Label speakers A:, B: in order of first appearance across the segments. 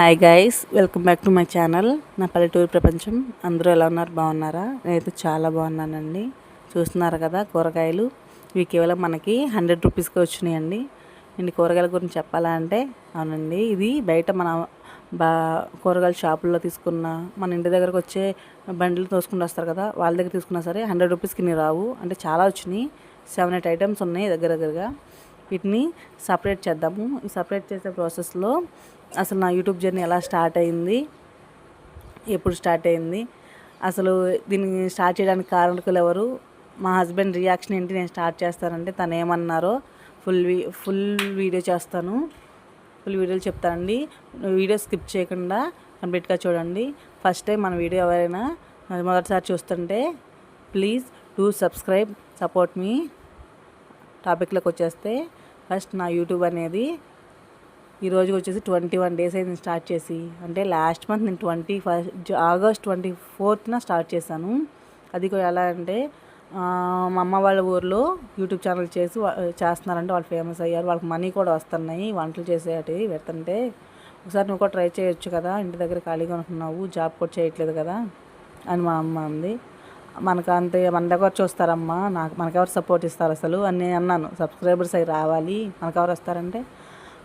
A: Hi guys welcome back to my channel నా పల్లెటూరు ప్రపంచం. అందరూ ఎలా ఉన్నారు? బాగున్నారా? నేనైతే చాలా బాగున్నానండి. చూస్తున్నారు కదా కూరగాయలు. ఇవి కేవలం మనకి హండ్రెడ్ రూపీస్కి వచ్చినాయండి. నేను కూరగాయల గురించి చెప్పాలంటే అవునండి. ఇది బయట మన బా కూరగాయల షాపుల్లో తీసుకున్న మన ఇంటి దగ్గరకు వచ్చే బండ్లు తోసుకుంటూ వస్తారు కదా వాళ్ళ దగ్గర తీసుకున్నా సరే హండ్రెడ్ రూపీస్కి నీ రావు. అంటే చాలా వచ్చినాయి. సెవెన్ ఎయిట్ ఐటమ్స్ ఉన్నాయి దగ్గర దగ్గరగా. వీటిని సపరేట్ చేద్దాము. ఈ సపరేట్ చేసే ప్రాసెస్లో అసలు నా యూట్యూబ్ జర్నీ ఎలా స్టార్ట్ అయింది? ఎప్పుడు స్టార్ట్ అయింది? అసలు దీన్ని స్టార్ట్ చేయడానికి కారణకులు ఎవరు? మా హస్బెండ్ రియాక్షన్ ఏంటి? నేను స్టార్ట్ చేస్తానంటే తను ఏమన్నారో ఫుల్ వీ ఫుల్ వీడియో చేస్తాను. ఫుల్ వీడియోలు చెప్తానండి. వీడియో స్కిప్ చేయకుండా కంప్లీట్గా చూడండి. ఫస్ట్ టైం మన వీడియో ఎవరైనా మొదటిసారి చూస్తుంటే please do subscribe support me. టాపిక్లోకి వచ్చేస్తే ఫస్ట్ నా యూట్యూబ్ అనేది ఈ రోజుకి వచ్చేసి ట్వంటీ వన్ డేస్ అయింది స్టార్ట్ చేసి. అంటే లాస్ట్ మంత్ నేను ట్వంటీ ఫస్ట్ ఆగస్ట్ ట్వంటీ ఫోర్త్న స్టార్ట్ చేశాను. అది కూడా ఎలా అంటే మా అమ్మ వాళ్ళ ఊర్లో యూట్యూబ్ ఛానల్ చేసి చేస్తున్నారంటే వాళ్ళు ఫేమస్ అయ్యారు. వాళ్ళకి మనీ కూడా వస్తున్నాయి. వంటలు చేసేటి పెడుతుంటే ఒకసారి నువ్వు కూడా ట్రై చేయొచ్చు కదా ఇంటి దగ్గర ఖాళీగా ఉంటున్నావు జాబ్ కూడా చేయట్లేదు కదా అని మా అమ్మ అంది. మనకు అంత మన దగ్గర చూస్తారమ్మా? నాకు మనకెవరు సపోర్ట్ ఇస్తారు అసలు? అని నేను అన్నాను. సబ్స్క్రైబర్స్ అవి రావాలి. మనకెవరు వస్తారంటే?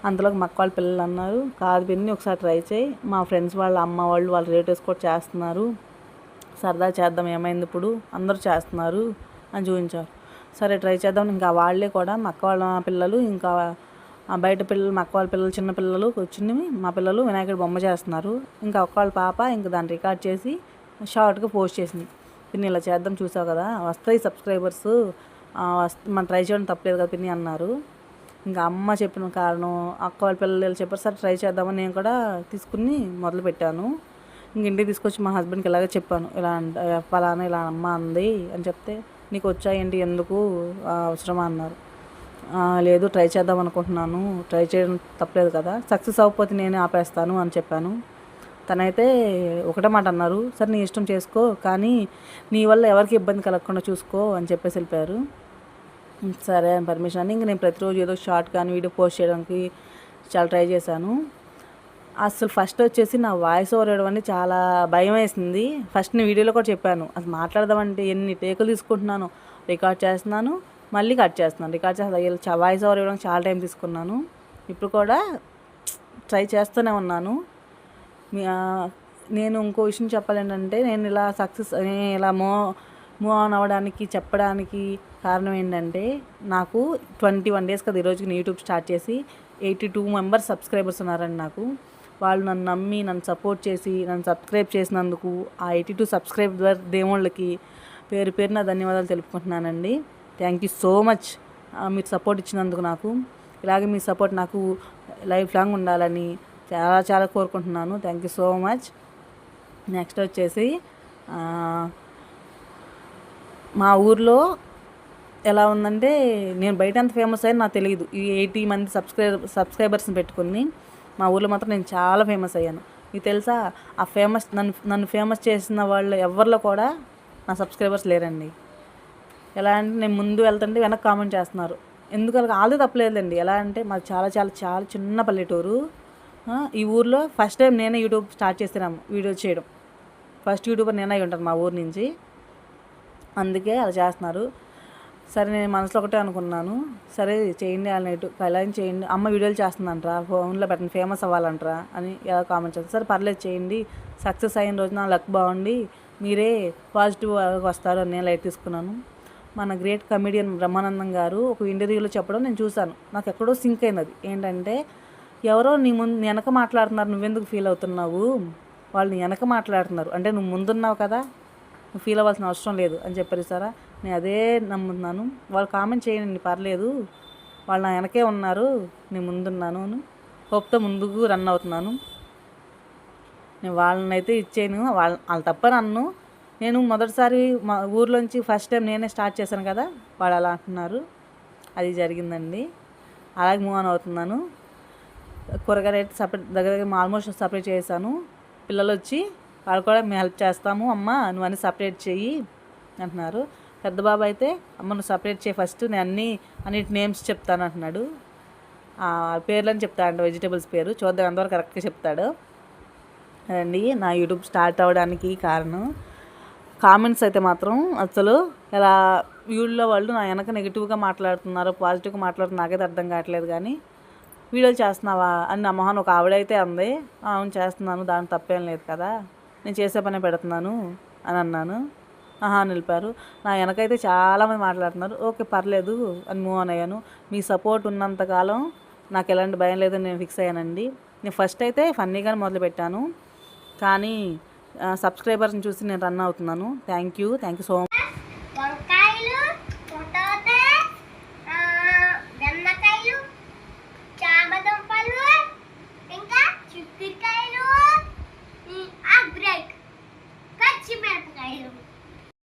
A: అంతలోకి మక్క వాళ్ళ పిల్లలు అన్నారు. కాదు పిన్ని ఒకసారి ట్రై చేయి. మా ఫ్రెండ్స్ వాళ్ళ అమ్మ వాళ్ళు వాళ్ళ రిలేటివ్స్ కూడా చేస్తున్నారు. సరదా చేద్దాం ఏమైంది ఇప్పుడు? అందరూ చేస్తున్నారు అని చూపించారు. సరే ట్రై చేద్దాం. ఇంకా వాళ్ళే కూడా మక్క వాళ్ళ పిల్లలు ఇంకా బయట పిల్లలు మక్క వాళ్ళ పిల్లలు చిన్న పిల్లలు కూర్చుని మా పిల్లలు వినాయకుడి బొమ్మ చేస్తున్నారు. ఇంకా ఒక్క వాళ్ళ పాప ఇంకా దాన్ని రికార్డ్ చేసి షార్ట్గా పోస్ట్ చేసింది. పిన్ని ఇలా చేద్దాం చూసావు కదా వస్తాయి సబ్స్క్రైబర్స్ మనం ట్రై చేయడం తప్పలేదు కదా పిన్ని అన్నారు. ఇంకా అమ్మ చెప్పిన కారణం అక్క వాళ్ళ పిల్లలు చెప్పారు సార్ ట్రై చేద్దామని నేను కూడా తీసుకుని మొదలు పెట్టాను. ఇంక ఇంటికి తీసుకొచ్చి మా హస్బెండ్కి ఇలాగే చెప్పాను. ఇలా అంట ఫలానా ఇలా అమ్మ అంది అని చెప్తే నీకు వచ్చాయేంటి ఎందుకు అవసరమా? అన్నారు. లేదు ట్రై చేద్దాం అనుకుంటున్నాను. ట్రై చేయడం తప్పలేదు కదా. సక్సెస్ అవ్వకపోతే నేనే ఆపేస్తాను అని చెప్పాను. తనైతే ఒకటే మాట అన్నారు సరే నీ ఇష్టం చేసుకో కానీ నీ వల్ల ఎవరికి ఇబ్బంది కలగకుండా చూసుకో అని చెప్పేసి వెళ్ళిపోయారు. సరే అని పర్మిషన్ అని ఇంక నేను ప్రతిరోజు ఏదో షార్ట్ కానీ వీడియో పోస్ట్ చేయడానికి చాలా ట్రై చేశాను. అసలు ఫస్ట్ వచ్చేసి నా వాయిస్ ఓవర్ వేయడం అంటే చాలా భయం వేసింది. ఫస్ట్ నేను వీడియోలో కూడా చెప్పాను అసలు మాట్లాడదామంటే ఎన్ని టేకులు తీసుకుంటున్నాను రికార్డ్ చేస్తున్నాను మళ్ళీ కట్ చేస్తున్నాను రికార్డ్ చేస్తాను వాయిస్ ఓవర్ ఇవ్వడానికి చాలా టైం తీసుకున్నాను. ఇప్పుడు కూడా ట్రై చేస్తూనే ఉన్నాను. నేను ఇంకో విషయం చెప్పాలేంటంటే నేను ఇలా సక్సెస్ నేను ఇలా మో మూవ్ ఆన్ అవ్వడానికి చెప్పడానికి కారణం ఏంటంటే నాకు ట్వంటీ వన్ డేస్ కదా ఈరోజుకి నేను యూట్యూబ్ స్టార్ట్ చేసి ఎయిటీ టూ మెంబర్స్ సబ్స్క్రైబర్స్ ఉన్నారండి నాకు. వాళ్ళు నన్ను నమ్మి నన్ను సపోర్ట్ చేసి నన్ను సబ్స్క్రైబ్ చేసినందుకు ఆ ఎయిటీ టూ సబ్స్క్రైబర్ దేవుళ్ళకి పేరు పేరున ధన్యవాదాలు తెలుపుకుంటున్నానండి. థ్యాంక్ యూ సో మచ్ మీరు సపోర్ట్ ఇచ్చినందుకు నాకు. ఇలాగే మీ సపోర్ట్ నాకు లైఫ్ లాంగ్ ఉండాలని చాలా చాలా కోరుకుంటున్నాను. Thank you so much next వచ్చేసి మా ఊర్లో ఎలా ఉందంటే నేను బయట ఎంత ఫేమస్ అయ్యాను నాకు తెలియదు. ఈ ఎయిటీ మంది సబ్స్క్రైబర్ సబ్స్క్రైబర్స్ని పెట్టుకుని మా ఊర్లో మాత్రం నేను చాలా ఫేమస్ అయ్యాను. మీకు తెలుసా? ఆ ఫేమస్ నన్ను నన్ను ఫేమస్ చేసిన వాళ్ళు ఎవరిలో కూడా నా సబ్స్క్రైబర్స్ లేరండి. ఎలా అంటే నేను ముందు వెళ్తుంటే వెనక్కి కామెంట్ చేస్తున్నారు. ఎందుకు అలా? వాళ్ళది తప్పలేదండి ఎలా అంటే మాకు చాలా చాలా చాలా చిన్న పల్లెటూరు. ఈ ఊర్లో ఫస్ట్ టైం నేనే యూట్యూబ్ స్టార్ట్ చేస్తున్నాము వీడియో చేయడం. ఫస్ట్ యూట్యూబర్ నేనే అయి ఉంటాను మా ఊరు నుంచి. అందుకే అలా చేస్తున్నారు. సరే నేను మనసులో ఒకటే అనుకున్నాను. సరే చేయండి నైట్ కళ్యాణ్ చేయండి. అమ్మ వీడియోలు చేస్తుందంటరా ఫోన్లో పెట్టండి ఫేమస్ అవ్వాలంటరా అని ఎలా కామెంట్ చేస్తారు. సరే పర్లేదు చేయండి. సక్సెస్ అయిన రోజు నా లక్ బాగుండి. మీరే పాజిటివ్ వస్తారు అని నేను లైట్ తీసుకున్నాను. మన గ్రేట్ కమెడియన్ బ్రహ్మానందం గారు ఒక ఇంటర్వ్యూలో చెప్పడం నేను చూశాను. నాకు ఎక్కడో సింక్ అయింది అది. ఏంటంటే ఎవరో నీ ముందు వెనక మాట్లాడుతున్నారు నువ్వెందుకు ఫీల్ అవుతున్నావు? వాళ్ళు వెనక మాట్లాడుతున్నారు. అంటే నువ్వు ముందున్నావు కదా నువ్వు ఫీల్ అవ్వాల్సిన అవసరం లేదు అని చెప్పారు సారా. నేను అదే నమ్ముతున్నాను. వాళ్ళు కామెంట్ చేయండి పర్లేదు. వాళ్ళు నా వెనకే ఉన్నారు నేను ముందున్నాను అని హోప్తో ముందుకు రన్ అవుతున్నాను. నేను వాళ్ళని అయితే ఇచ్చాను. వాళ్ళ వాళ్ళు తప్ప నన్ను. నేను మొదటిసారి మా ఊర్లోంచి ఫస్ట్ టైం నేనే స్టార్ట్ చేశాను కదా వాళ్ళు అలా అంటున్నారు. అది జరిగిందండి. అలాగే మూవ్ ఆన్ అవుతున్నాను. కూరగాయలు అయితే సపరేట్ దగ్గర దగ్గర ఆల్మోస్ట్ సపరేట్ చేశాను. పిల్లలు వచ్చి వాళ్ళు కూడా మేము హెల్ప్ చేస్తాము అమ్మ నువ్వు అన్నీ సపరేట్ చేయి అంటున్నారు. పెద్ద బాబు అయితే అమ్మ నువ్వు సపరేట్ చేయి ఫస్ట్ నేను అన్నీ అన్నిటి నేమ్స్ చెప్తాను అంటున్నాడు. పేర్లని చెప్తాడు వెజిటేబుల్స్ పేరు. చూద్దాం ఎంతవరకు కరెక్ట్గా చెప్తాడు. అండి నా యూట్యూబ్ స్టార్ట్ అవ్వడానికి కారణం. కామెంట్స్ అయితే మాత్రం అసలు ఇలా వీళ్ళలో వాళ్ళు నా వెనక నెగిటివ్గా మాట్లాడుతున్నారు పాజిటివ్గా మాట్లాడుతున్నారు నాకైతే అర్థం కావట్లేదు కానీ వీడియోలు చేస్తున్నావా అని నా మొహన్ ఒక ఆవిడైతే అంది. అవును చేస్తున్నాను దాని తప్పేం లేదు కదా. నేను చేసే పనే పెడుతున్నాను అని అన్నాను. ఆహా నిలిపారు. నా వెనకైతే చాలామంది మాట్లాడుతున్నారు. ఓకే పర్లేదు అని మూవ్ ఆన్ అయ్యాను. మీ సపోర్ట్ ఉన్నంతకాలం నాకు ఎలాంటి భయం లేదని నేను ఫిక్స్ అయ్యానండి. నేను ఫస్ట్ అయితే ఫన్నీగానే మొదలుపెట్టాను కానీ సబ్స్క్రైబర్స్ని చూసి నేను రన్ అవుతున్నాను. Thank you thank you so